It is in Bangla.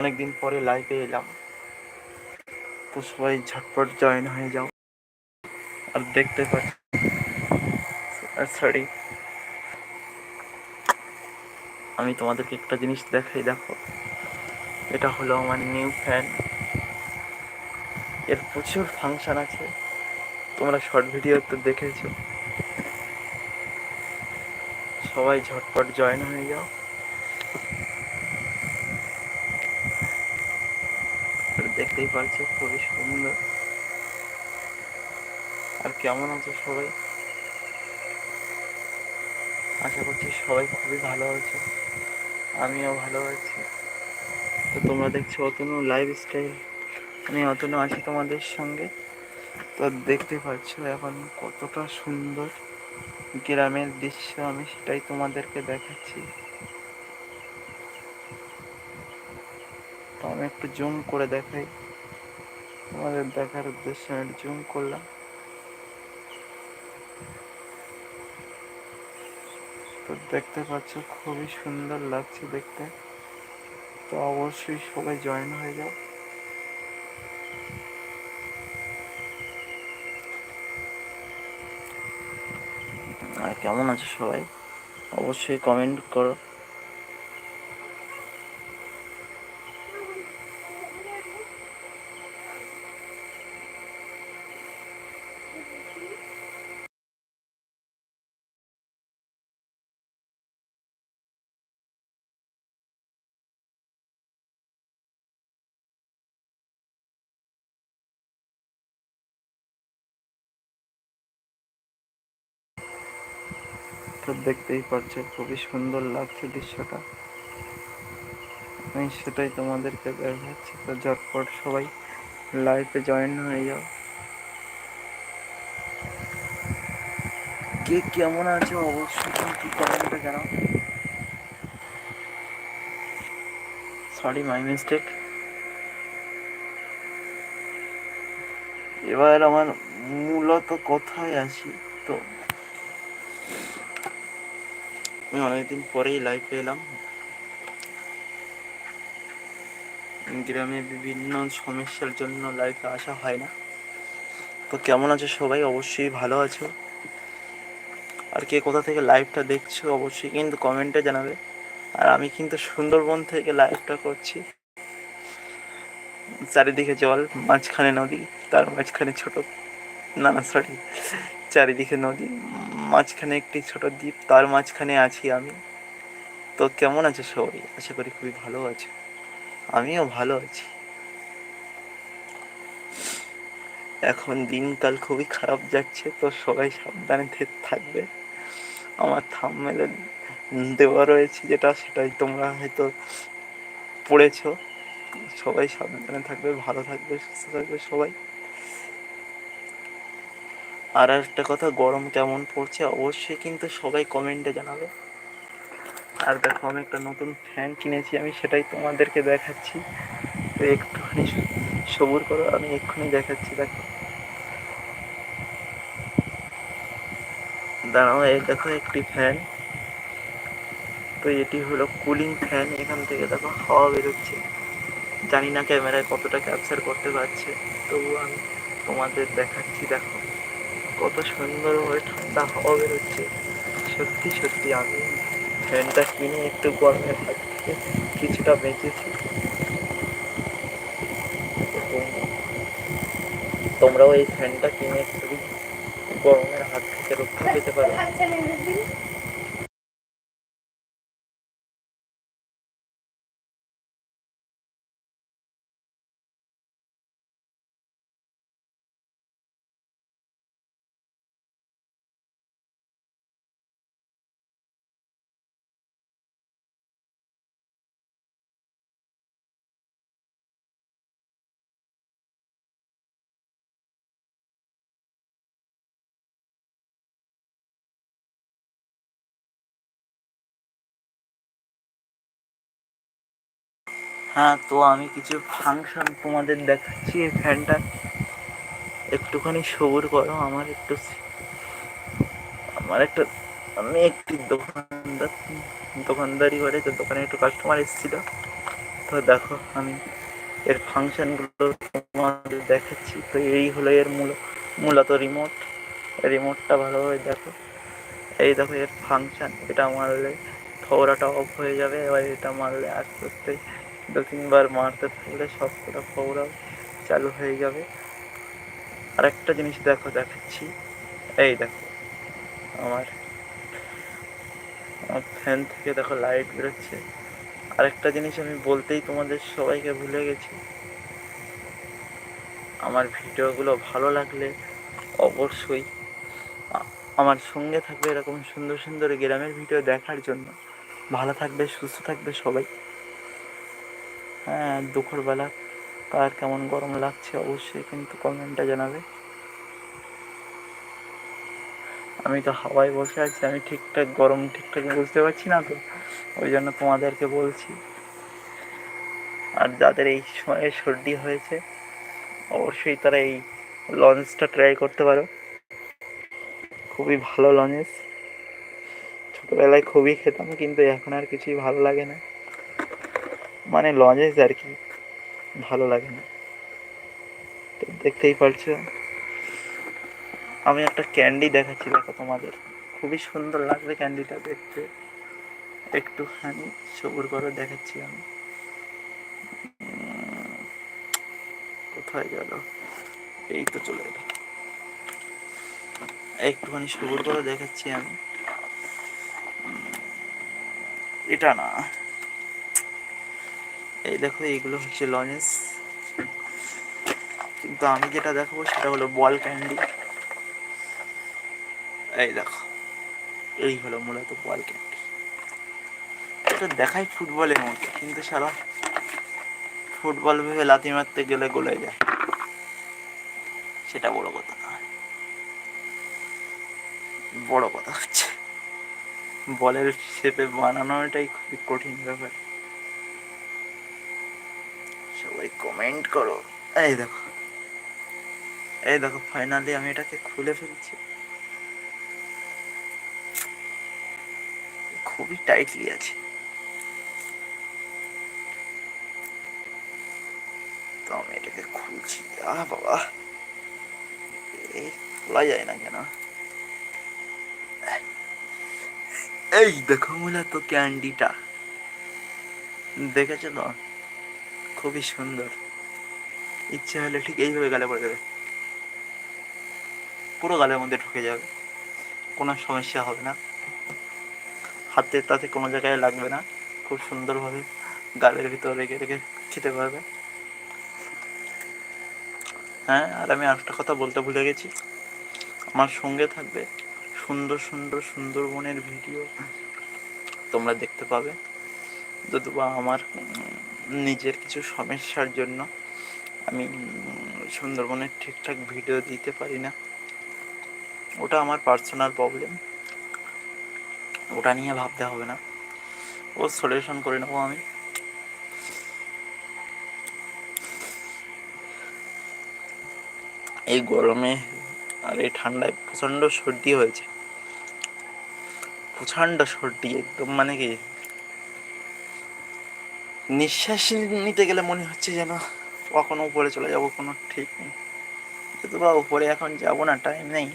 অনেকদিন পরে লাইভে এলাম। তো সবাই ঝটপট জয়েন হয়ে যাও। আর দেখতে পাচ্ছি সরি আমি তোমাদেরকে একটা জিনিস দেখাই, দেখো। এটা হলো আমার নিউ ফ্যান এর প্রচুর ফাংশন আছে। তোমরা শর্ট ভিডিও তো দেখেছ। সবাই ঝটপট জয়েন হয়ে যাও আর দেখতেই পাচ্ছ খুবই সুন্দর। আর কেমন আছে সবাই? আশা করছি সবাই খুবই ভালো আছে, আমিও ভালো আছি। তো তোমরা দেখছ অতনু লাইফ স্টাইল আমি অতনু আছি তোমাদের সঙ্গে। তো দেখতে পাচ্ছ এখন কতটা সুন্দর গ্রামের দৃশ্য, আমি সেটাই তোমাদেরকে দেখাচ্ছি। তো আমি একটু জুম করে দেখাই। তোমাদের দেখার উদ্দেশ্যে আমি জুম করলাম। তো দেখতে পাচ্ছ, খুবই সুন্দর লাগছে দেখতে। তো অবশ্যই সবাই জয়েন হয়ে যাও। আর কেমন আছে সবাই? অবশ্যই কমেন্ট করো। তো দেখতেই পাচ্ছ খুবই সুন্দর লাগছে দৃশ্যটা। আমি সেটাই তোমাদেরকে দেখাচ্ছি তো ঝটপট সবাই লাইফে জয়েন হয়ে যাও। কে কেমন আছে অবশ্যই কি কমেন্টে জানাও। সরি মাই মিস্টেক এবার আমার মূলত কথায় আসি। তো আমি অনেকদিন পরেই লাইভ এলাম গ্রামে বিভিন্ন সমস্যার জন্য লাইফে আসা হয় না। তো কেমন আছো সবাই? অবশ্যই ভালো আছো। আর কে কোথা থেকে লাইভটা দেখছ অবশ্যই কিন্তু কমেন্টে জানাবে। আর আমি কিন্তু সুন্দরবন থেকে লাইভটা করছি। চারিদিকে জল, মাঝখানে নদী, তার মাঝখানে ছোট না না সরি চারিদিকে নদী, মাঝখানে একটি ছোট দ্বীপ, তার মাঝখানে আছি আমি। তো কেমন আছে সবাই? আশা করি খুবই ভালো আছে। আমিও ভালো আছি। এখন দিনকাল খুবই খারাপ যাচ্ছে, তো সবাই সাবধানে থাকবে। আমার থামমেলে দেওয়া রয়েছে যেটা, সেটাই তোমরা হয়তো পড়েছ। সবাই সাবধানে থাকবে, ভালো থাকবে, সুস্থ থাকবে সবাই। আর একটা কথা, গরম কেমন পড়ছে অবশ্যই কিন্তু সবাই কমেন্টে জানাবে। আর দেখো, আমি একটা নতুন ফ্যান কিনেছি, আমি সেটাই তোমাদেরকে দেখাচ্ছি। তো একটুখানি সবুর করো, আমি এক্ষুনি দেখাচ্ছি, দেখো। দাঁড়াও, এই দেখো একটি ফ্যান তো এটি হলো কুলিং ফ্যান এখান থেকে দেখো হাওয়া বেরোচ্ছে। জানি না ক্যামেরায় কতটা ক্যাপচার করতে পারছে তবু আমি তোমাদের দেখাচ্ছি, দেখো। কত সুন্দরভাবে ঠান্ডা হাওয়া বেরোচ্ছে। সত্যি সত্যি আমি ফ্যানটা কিনে একটু গরমের থাকতে থেকে কিছুটা বেঁচেছি। তোমরাও এই ফ্যানটা কিনে একটু গরমের হাত থেকে রক্ষা পেতে পারো। হ্যাঁ তো আমি কিছু ফাংশন তোমাদের দেখাচ্ছি এই ফ্যানটা একটুখানি সবুর করো, আমার একটু আমার একটা আমি একটি দোকানদার দোকানদারি করে, তো দোকানে একটু কাস্টমার এসেছিল। তো দেখো, আমি এর ফাংশনগুলো তোমাদের দেখাচ্ছি। তো এই হলো এর মূল মূলত রিমোট রিমোটটা ভালোভাবে দেখো। এই দেখো এর ফাংশন এটা মারলে ফোরাটা অফ হয়ে যাবে। এবার এটা মারলে আস্তে আস্তে দু তিনবার মারতে থাকলে সবকটা ফোরা চালু হয়ে যাবে। আরেকটা জিনিস দেখো, দেখাচ্ছি। এই দেখো, আমার আমার ফ্যান থেকে দেখো লাইট বেরোচ্ছে। আরেকটা জিনিস আমি বলতেই তোমাদের সবাইকে ভুলে গেছি। আমার ভিডিওগুলো ভালো লাগলে অবশ্যই আমার সঙ্গে থাকবে এরকম সুন্দর সুন্দর গ্রামের ভিডিও দেখার জন্য। ভালো থাকবে, সুস্থ থাকবে সবাই। দুপুরবেলা। কার কেমন গরম লাগছে অবশ্যই কিন্তু কমেন্টটা জানাবে। আমি তো হাওয়ায় বসে আছি, আমি ঠিকঠাক গরম ঠিকঠাক বুঝতে পারছি না তো। ওই জন্য তোমাদেরকে বলছি। আর যাদের এই সময়ে সর্দি হয়েছে, অবশ্যই তারা এই লঞ্চটা ট্রাই করতে পারো। খুবই ভালো লঞ্চ। ছোটোবেলায় খুবই খেতাম, কিন্তু এখন আর কিছুই ভালো লাগে না। মানে লজেস আর কি, ভালো লাগে না। তো দেখতেই পারছ। আমি একটা ক্যান্ডি দেখাচ্ছি, দেখো তোমাদের। খুবই সুন্দর লাগবে ক্যান্ডিটা দেখতে। একটুখানি সবুর করে দেখাচ্ছি আমি। কোথায় গেল? এই তো চলে এলো। একটুখানি সবুর করে দেখাচ্ছি আমি। এটা না। এই দেখো, এইগুলো হচ্ছে লজেন্স কিন্তু আমি যেটা দেখাবো সেটা হলো বল ক্যান্ডি। এই দেখো, এই হলো মূলত বল ক্যান্ডি। এটা দেখাই ফুটবলের মতো, কিন্তু সারা ফুটবল ভেবে লাথি মারতে গেলে গলে যায়। সেটা বড় কথা না। বড় কথা হচ্ছে, বলের শেপে বানানোটাই খুবই কঠিন ব্যাপার। সবাই কমেন্ট করো। এই দেখো। এই দেখো ফাইনালি আমি এটাকে খুলে ফেলছি। খুবই টাইটলি আছে। তো আমি এটাকে খুলছি। আহ, বাবা। এই খোলা যায় না কেন? এই দেখো মূলত ক্যান্ডিটা। দেখেছ তো? খুবই সুন্দর। ইচ্ছে হলে ঠিক এইভাবে গালে পড়ে যাবে। পুরো গালের মধ্যে ঢুকে যাবে। কোনো সমস্যা হবে না। হাতে তাতে কোনো জায়গায় লাগবে না। খুব সুন্দরভাবে গালের ভিতর রেখে রেখে খেতে পারবে। হ্যাঁ আর আমি আরেকটা কথা বলতে ভুলে গেছি। আমার সঙ্গে থাকবে সুন্দর সুন্দর সুন্দরবনের ভিডিও তোমরা দেখতে পাবে। যদিবা আমার নিজের কিছু সমস্যার জন্য আমি সুন্দরবনের ঠিকঠাক ভিডিও দিতে পারি না। ওটা আমার পার্সোনাল প্রবলেম ওটা নিয়ে ভাবতে হবে না। ও সলিউশন করে নেব আমি। এই গরমে আর এই ঠান্ডায় প্রচণ্ড সর্দি হয়েছে। প্রচণ্ড সর্দি, একদম মানে কি নিঃশ্বাস নিতে গেলে মনে হচ্ছে যেন কখনো উপরে চলে যাব, কোনো ঠিক নেই। বা, উপরে এখন যাব না টাইম নেই।